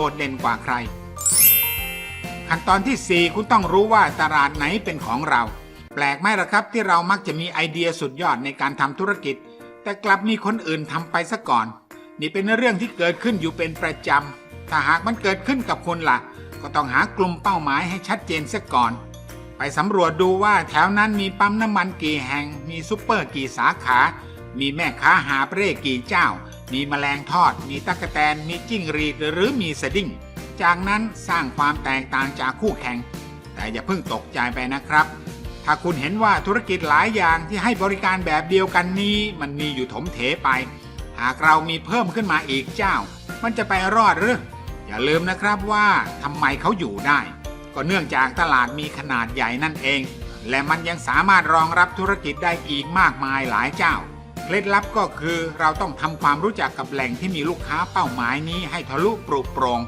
โดดเด่นกว่าใคร ขั้นตอนที่ 4 คุณต้องรู้ว่าตลาดไหนเป็นของเรา แปลกไหมล่ะครับที่เรามักจะมีไอเดียสุดยอดในการทำธุรกิจ แต่กลับมีคนอื่นทำไปซะก่อน นี่เป็นเรื่องที่เกิดขึ้นอยู่เป็นประจำถ้าหากมันเกิดขึ้นกับคุณล่ะ ก็ต้องหากลุ่มเป้าหมายให้ชัดเจนซะก่อน ไปสำรวจดูว่าแถวนั้นมีปั๊มน้ำมันกี่แห่ง มีซุปเปอร์กี่สาขา มีแม่ค้าหาบเร่กี่เจ้า มีแมลงทอด มีตั๊กแตน มีจิ้งรีดหรือมีสดิ้ง จากนั้นสร้างความแตกต่างจากคู่แข่ง แต่อย่าเพิ่งตกใจไปนะครับ ถ้าคุณเห็นว่าธุรกิจหลายอย่างที่ให้บริการแบบเดียวกันนี้ มันมีอยู่ถมเถไป หากเรามีเพิ่มขึ้นมาอีกเจ้า มันจะไปรอดหรือ อย่าลืมนะครับว่าทำไมเขาอยู่ได้ ก็เนื่องจากตลาดมีขนาดใหญ่นั่นเอง และมันยังสามารถรองรับธุรกิจได้อีกมากมายหลายเจ้า เคล็ดลับก็คือเราต้องทำความรู้จักกับแหล่งที่มีลูกค้าเป้าหมายนี้ให้ทะลุปรุโปรง